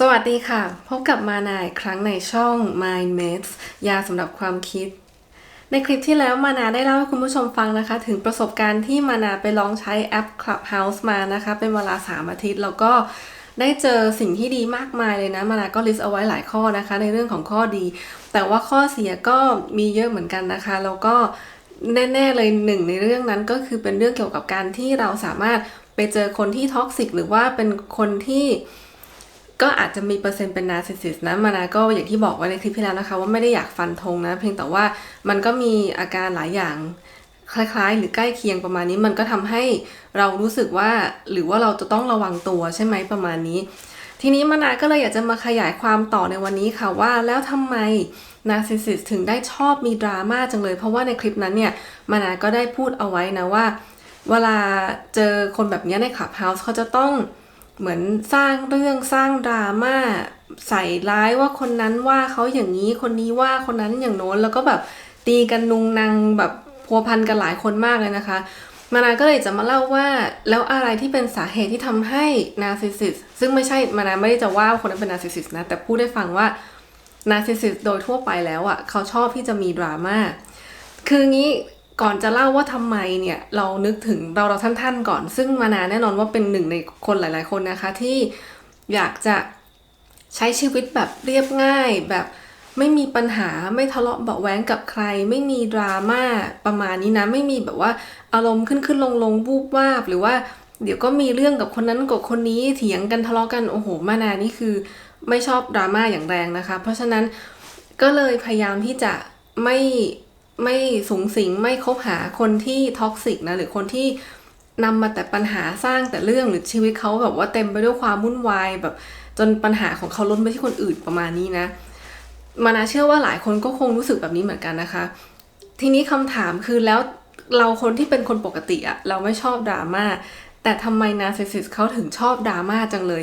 สวัสดีค่ะ พบกับมานาอีกครั้งในช่อง Mind Mates ยาสำหรับความคิด ในคลิปที่แล้วมานาได้เล่าให้คุณผู้ชมฟังนะคะ ถึงประสบการณ์ที่มานาไปลองใช้แอป Clubhouse มานะคะ เป็นเวลา 3 อาทิตย์ แล้วก็ได้เจอสิ่งที่ดีมากมายเลยนะ มานาก็ลิสต์เอาไว้หลายข้อนะคะ ในเรื่องของข้อดี แต่ว่าข้อเสียก็มีเยอะเหมือนกันนะคะ แล้วก็แน่ๆเลยหนึ่งในเรื่องนั้นก็คือเป็นเรื่องเกี่ยวกับการที่เราสามารถไปเจอคนที่ท็อกซิกหรือว่าเป็นคนที่ ก็อาจจะมีเปอร์เซ็นต์เป็นนาร์ซิสซิสนะมานาก็อย่างที่บอกไว้ในคลิปที่แล้วนะคะ ว่าไม่ได้อยากฟันธงนะ เพียงแต่ว่ามันก็มีอาการหลายอย่างคล้ายๆ หรือใกล้เคียงประมาณนี้มันก็ทำให้เรารู้สึกว่าหรือว่าเราจะต้องระวังตัวใช่ไหมประมาณนี้ ทีนี้มานาก็เลยอยากจะมาขยายความต่อในวันนี้ค่ะว่าแล้วทำไมนาร์ซิสซิสถึงได้ชอบมีดราม่าจังเลย เพราะว่าในคลิปนั้นเนี่ยมานาก็ได้พูดเอาไว้นะว่า เวลาเจอคนแบบนี้ในคลับเฮาส์เขาจะต้อง เหมือนสร้างเรื่องสร้างดราม่าใส่ร้ายว่าคนนั้นว่าเขาอย่างนี้คนนี้ว่าคนนั้นอย่างโน้นแล้วก็แบบตีกันนุงนางแบบพัวพันกันหลายคนมากเลยนะคะ มานาก็เลยจะมาเล่าว่าแล้วอะไรที่เป็นสาเหตุที่ทำให้นาซิสซิสซึ่งไม่ใช่มานาไม่ได้จะว่าคนนั้นเป็นนาซิสซิสนะ แต่พูดได้ฟังว่านาซิสซิสโดยทั่วไปแล้วอะ่ะเขาชอบที่จะมีดราม่าคืองี้ ก่อนจะเล่าว่าทำไมเนี่ยเรานึกถึงเราเราท่านๆก่อน ซึ่งมานาแน่นอนว่าเป็นหนึ่งในคนหลาย ๆ คนนะคะที่อยากจะใช้ชีวิตแบบเรียบง่าย แบบไม่มีปัญหาไม่ทะเลาะเบาะแว้งกับใคร ไม่มีดราม่าประมาณนี้นะ ไม่มีแบบว่าอารมณ์ขึ้นขึ้นลงลงวูบวาบ หรือว่าเดี๋ยวก็มีเรื่องกับคนนั้นกับคนนี้เถียงกันทะเลาะกันโอ้โหมานานี่คือ ไม่ชอบดราม่าอย่างแรงนะคะ เพราะฉะนั้นก็เลยพยายามที่จะไม่ ไม่สูงสิงไม่คบหาคนที่ท็อกซิกนะหรือคนที่นำมาแต่ปัญหาสร้างแต่เรื่องหรือชีวิตเขาแบบว่าเต็มไปด้วยความวุ่นวายแบบ จนปัญหาของเขาล้นไปที่คนอื่นประมาณนี้นะ มานาเชื่อว่าหลายคนก็คงรู้สึกแบบนี้เหมือนกันนะคะ ทีนี้คำถามคือแล้วเราคนที่เป็นคนปกติอะเราไม่ชอบดราม่าแต่ทำไมนาร์ซิสซิสเขาถึงชอบดราม่าจังเลย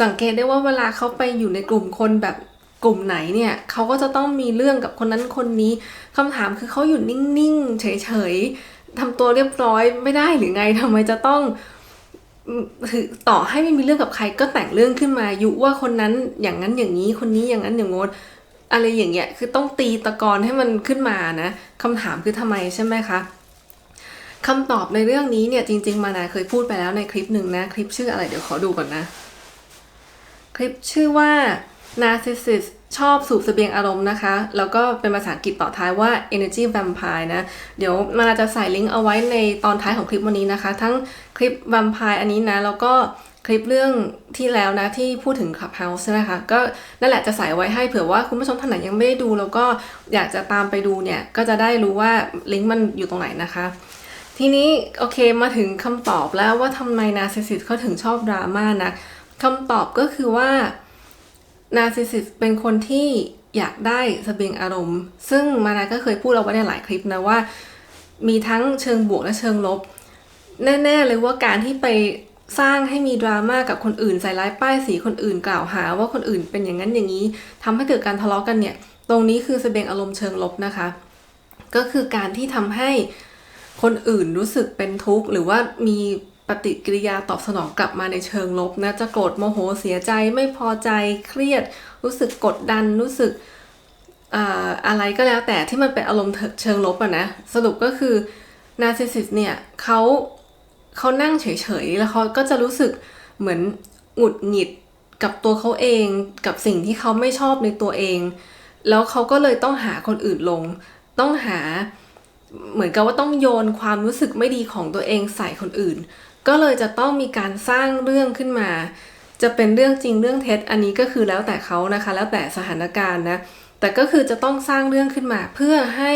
สังเกตได้ว่าเวลาเขาไปอยู่ในกลุ่มคนแบบ กลุ่มไหนเนี่ยเขาก็จะต้องมีเรื่องกับคนนั้นคนนี้คำถามคือเขาอยู่นิ่งๆ เฉยๆทำตัวเรียบร้อยไม่ได้หรือไงทำไมจะต้องคือต่อให้ไม่มีเรื่องกับใครก็แต่งเรื่องขึ้นมายุว่าคนนั้นอย่างนั้นอย่างนี้คนนี้อย่างนั้นอย่างงดอะไรอย่างเงี้ยคือต้องตีตะกอนให้มันขึ้นมานะคำถามคือทำไมใช่ไหมคะคำตอบในเรื่องนี้เนี่ยจริง ๆ มานาเคยพูดไปแล้วในคลิปหนึ่งนะ คลิปชื่ออะไรเดี๋ยวขอดูก่อนนะ คลิปชื่อว่า narcissist ชอบสูบเสบียงอารมณ์นะคะ แล้วก็เป็นภาษาอังกฤษต่อท้ายว่า energy vampire นะ เดี๋ยวมาจะใส่ลิงก์เอาไว้ในตอนท้ายของคลิปวันนี้นะคะ ทั้งคลิป vampire อันนี้นะ แล้วก็คลิปเรื่องที่แล้วนะที่พูดถึง Clubhouse นะคะ ก็นั่นแหละจะใส่ไว้ให้เผื่อว่าคุณผู้ชมท่านไหนยังไม่ได้ดู แล้วก็อยากจะตามไปดูเนี่ย ก็จะได้รู้ว่าลิงก์มันอยู่ตรงไหนนะคะทีนี้โอเคมาถึงคำตอบแล้วว่าทำไมนาร์ซิสซิสเขาถึงชอบดราม่านะคำตอบก็คือว่า นาซิสซิสเป็นคนที่อยากได้สเสบียงอารมณ์ ซึ่งมานาก็เคยพูดเอาไว้ในหลายคลิปนะว่า มีทั้งเชิงบวกและเชิงลบ แน่ๆเลยว่าการที่ไปสร้างให้มีดราม่ากับคนอื่นใส่ร้ายป้ายสีคนอื่นกล่าวหา ว่าคนอื่นเป็นอย่างนั้นอย่างนี้ทำให้เกิดการทะเลาะกันเนี่ย ตรงนี้คือสเสบียงอารมณ์เชิงลบนะคะ ก็คือการที่ทำให้คนอื่นรู้สึกเป็นทุกข์หรือว่ามี ปฏิกิริยาตอบสนองกลับมาในเชิงลบนะจะโกรธโมโหเสียใจไม่พอใจเครียด รู้สึกกดดันรู้สึกอะไรก็แล้วแต่ที่มันเป็นอารมณ์เชิงลบอะนะสรุปก็คือนาร์ซิสซิสเนี่ยเขาเขานั่งเฉยๆ แล้วเขาก็จะรู้สึกเหมือนหงุดหงิดกับตัวเขาเองกับสิ่งที่เขาไม่ชอบในตัวเอง แล้วเขาก็เลยต้องหาคนอื่นลง ต้องหาเหมือนกับว่าต้องโยนความรู้สึกไม่ดีของตัวเองใส่คนอื่น ก็เลยจะต้องมีการสร้างเรื่องขึ้นมา จะเป็นเรื่องจริงเรื่องเท็จอันนี้ก็คือแล้วแต่เขานะคะ แล้วแต่สถานการณ์นะ แต่ก็คือจะต้องสร้างเรื่องขึ้นมา เพื่อให้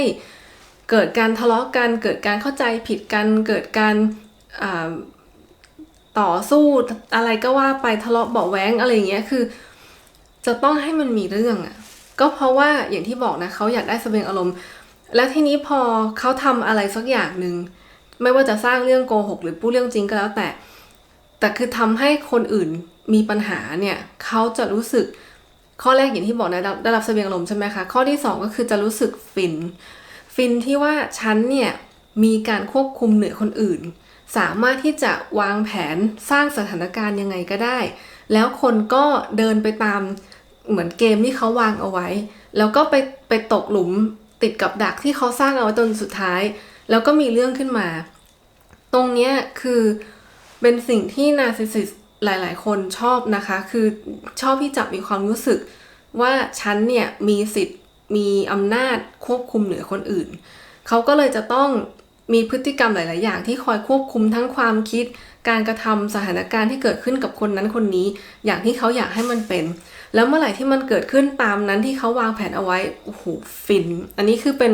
เกิดการทะเลาะกัน เกิดการเข้าใจผิดกัน เกิดการต่อสู้อะไรก็ว่าไปทะเลาะเบาแว้งอะไรอย่างเงี้ยคือ จะต้องให้มันมีเรื่องอะ่ะก็เพราะว่าอย่างที่บอกนะเขาอยากได้สเสบียงอารมณ์ แล้วทีนี้พอเขาทำอะไรสักอย่างหนึ่ง ไม่ว่าจะสร้างเรื่องโกหกหรือพูดเรื่องจริงก็แล้วแต่ แต่คือทำให้คนอื่นมีปัญหาเนี่ยเขาจะรู้สึกข้อแรกอย่างที่บอกนะได้รับเสบียงลมใช่ไหมคะข้อที่ 2 ก็คือจะรู้สึกฟิน ฟินที่ว่าฉันเนี่ยมีการควบคุมเหนือคนอื่น สามารถที่จะวางแผนสร้างสถานการณ์ยังไงก็ได้ แล้วคนก็เดินไปตามเหมือนเกมที่เขาวางเอาไว้ แล้วก็ไปไปตกหลุมติดกับดักที่เขาสร้างเอาไว้จนสุดท้าย แล้วก็มีเรื่องขึ้นมา ตรงเนี้ยคือเป็นสิ่งที่นาซิสิสหลาย ๆ คนชอบนะคะ คือชอบที่จะมีความรู้สึกว่าฉันเนี่ยมีสิทธิ์มีอำนาจควบคุมเหนือคนอื่น เขาก็เลยจะต้องมีพฤติกรรมหลาย ๆ อย่างที่คอยควบคุมทั้งความคิด การกระทำสถานการณ์ที่เกิดขึ้นกับคนนั้นคนนี้ อย่างที่เขาอยากให้มันเป็น แล้วเมื่อไหร่ที่มันเกิดขึ้นตามนั้นที่เขาวางแผนเอาไว้ โอ้โห ฟิน อันนี้คือเป็น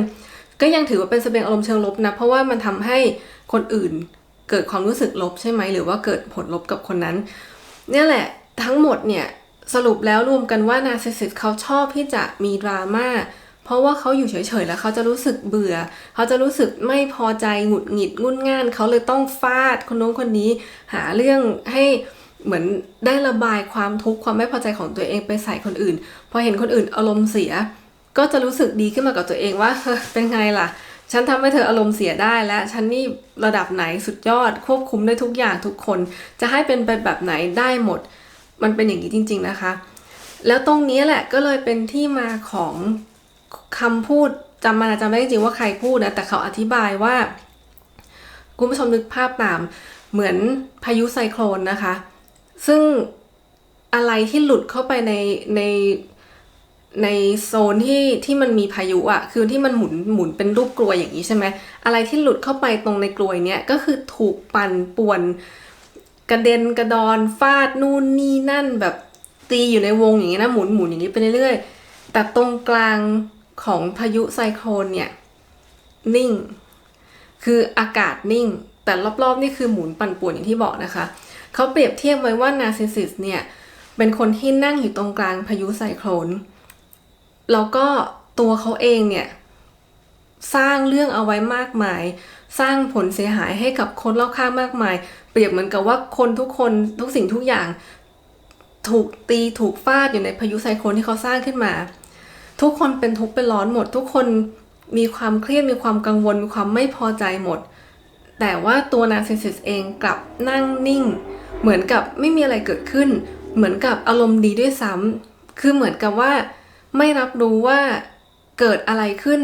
ก็ยังถือว่าเป็นแสดงอารมณ์เชิงลบนะ เพราะว่ามันทำให้คนอื่นเกิดความรู้สึกลบใช่ไหม หรือว่าเกิดผลลบกับคนนั้น เนี่ยแหละทั้งหมดเนี่ย สรุปแล้วรวมกันว่านาซิสิสเขาชอบที่จะมีดราม่าเพราะว่าเขาอยู่เฉยๆแล้วเขาจะรู้สึกเบื่อ เขาจะรู้สึกไม่พอใจหงุดหงิดงุนง่าน เขาเลยต้องฟาดคนโน้นคนนี้ หาเรื่องให้เหมือนได้ระบายความทุกข์ความไม่พอใจของตัวเองไปใส่คนอื่น พอเห็นคนอื่นอารมณ์เสีย ก็จะรู้สึกดีขึ้นมากับตัวเองว่าเป็นไงล่ะ ฉันทำให้เธออารมณ์เสียได้แล้วฉันนี่ระดับไหนสุดยอด ควบคุมได้ทุกอย่างทุกคน จะให้เป็นไปแบบไหนได้หมด มันเป็นอย่างนี้จริง ๆนะคะ แล้วตรงนี้แหละก็เลยเป็นที่มาของคำพูดจำมันจำไม่ได้จริงว่าใครพูดนะแต่เขาอธิบายว่าคุณผู้ชมนึกภาพตามเหมือนพายุไซโคลนนะคะ ซึ่งอะไรที่หลุดเข้าไปในใน ในโซนที่ที่มันมีพายุอะคือที่มันหมุนหมุนเป็นรูปกลวยอย่างนี้ใช่ไหมอะไรที่หลุดเข้าไปตรงในกลวยเนี้ยก็คือถูกปั่นป่วนกระเด็นกระดอนฟาดนู่นนี่นั่นแบบตีอยู่ในวงอย่างนี้นะหมุนหมุนอย่างนี้ไปเรื่อยๆแต่ตรงกลางของพายุไซโคลนเนี่ยนิ่ง คืออากาศนิ่ง แต่รอบๆนี่คือหมุนปั่นป่วนอย่างที่บอกนะคะเขาเปรียบเทียบไว้ว่านาซิสซิสเนี่ยเป็นคนที่นั่งอยู่ตรงกลางพายุไซโคลน แล้วก็ตัวเขาเองเนี่ย สร้างเรื่องเอาไว้มากมาย สร้างผลเสียหายให้กับคนรอบข้างมากมาย เปรียบเหมือนกับว่าคนทุกคนทุกสิ่งทุกอย่าง ถูกตีถูกฟาดอยู่ในพายุไซโคลนที่เขาสร้างขึ้นมา ทุกคนเป็นทุกข์เป็นร้อนหมด ทุกคนมีความเครียดมีความกังวลมีความไม่พอใจหมด แต่ว่าตัวนาร์ซิสซิสเองกลับนั่งนิ่ง เหมือนกับไม่มีอะไรเกิดขึ้น เหมือนกับอารมณ์ดีด้วยซ้ำคือเหมือนกับว่า ไม่รับรู้ว่าเกิดอะไรขึ้น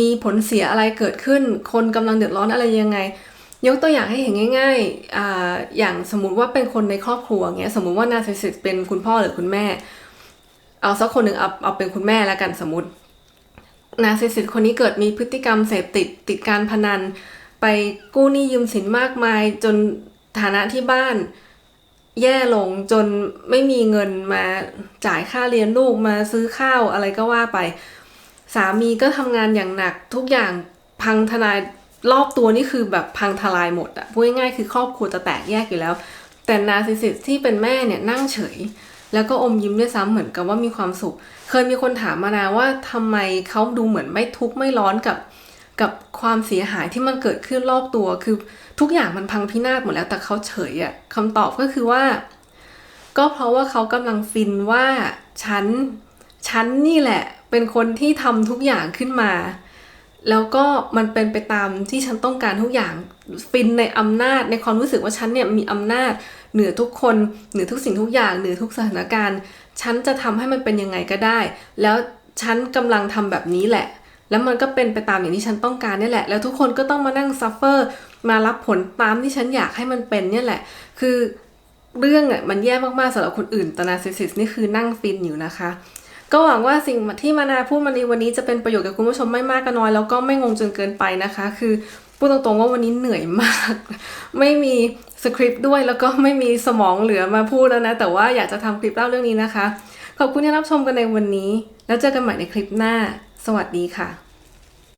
มีผลเสียอะไรเกิดขึ้น คนกำลังเดือดร้อนอะไรยังไง ยกตัวอย่างให้เห็นง่ายๆอาอย่างสมมติว่าเป็นคนในครอบครัวเงี้ยสมมติว่านาซิสซิสเป็นคุณพ่อหรือคุณแม่ เอาสักคนหนึ่งเอาเอาเป็นคุณแม่แล้วกันสมมตินาซิสซิสคนนี้เกิดมีพฤติกรรมเสพติดติดการพนัน ไปกู้หนี้ยืมสินมากมายจนฐานะที่บ้าน แย่ลงจนไม่มีเงินมาจ่ายค่าเรียนลูกมาซื้อข้าวอะไรก็ว่าไป สามีก็ทำงานอย่างหนักทุกอย่างพังทลายรอบตัวนี่คือแบบพังทลายหมดอะพูดง่ายๆคือครอบครัวจะแตกแยกอยู่แล้ว แต่นาซิสิสที่เป็นแม่เนี่ยนั่งเฉย แล้วก็อมยิ้มด้วยซ้ำเหมือนกับว่ามีความสุข เคยมีคนถามมานะว่าทำไมเขาดูเหมือนไม่ทุกข์ไม่ร้อนกับ กับความเสียหายที่มันเกิดขึ้นรอบตัว คือทุกอย่างมันพังพินาศหมดแล้วแต่เขาเฉยอะคำตอบก็คือว่า ก็เพราะว่าเขากำลังฟินว่าฉันฉันนี่แหละ เป็นคนที่ทำทุกอย่างขึ้นมา แล้วก็มันเป็นไปตามที่ฉันต้องการทุกอย่างฟินในอำนาจในความรู้สึกว่าฉันเนี่ยมีอำนาจเหนือทุกคนเหนือทุกสิ่งทุกอย่างเหนือทุกสถานการณ์ ฉันจะทำให้มันเป็นยังไงก็ได้ แล้วฉันกำลังทำแบบนี้แหละ แล้วมันก็เป็นไปตามอย่างที่ฉันต้องการนี่แหละ แล้วทุกคนก็ต้องมานั่งซัฟเฟอร์มารับผลตามที่ฉันอยากให้มันเป็นเนี่ยแหละ คือเรื่องอะมันแย่มากๆสำหรับคนอื่นแต่นาซิสซิสนี่คือนั่งฟินอยู่นะคะ ก็หวังว่าสิ่งที่มานาพูดมาในวันนี้จะเป็นประโยชน์กับคุณผู้ชมไม่มากก็น้อย แล้วก็ไม่งงจนเกินไปนะคะ คือพูดตรงๆว่าวันนี้เหนื่อยมาก ไม่มีสคริปต์ด้วยแล้วก็ไม่มีสมองเหลือมาพูดแล้วนะ แต่ว่าอยากจะทำคลิปเล่าเรื่องนี้นะคะ ขอบคุณที่รับชมกันในวันนี้ แล้วเจอกันใหม่ในคลิปหน้า สวัสดีค่ะ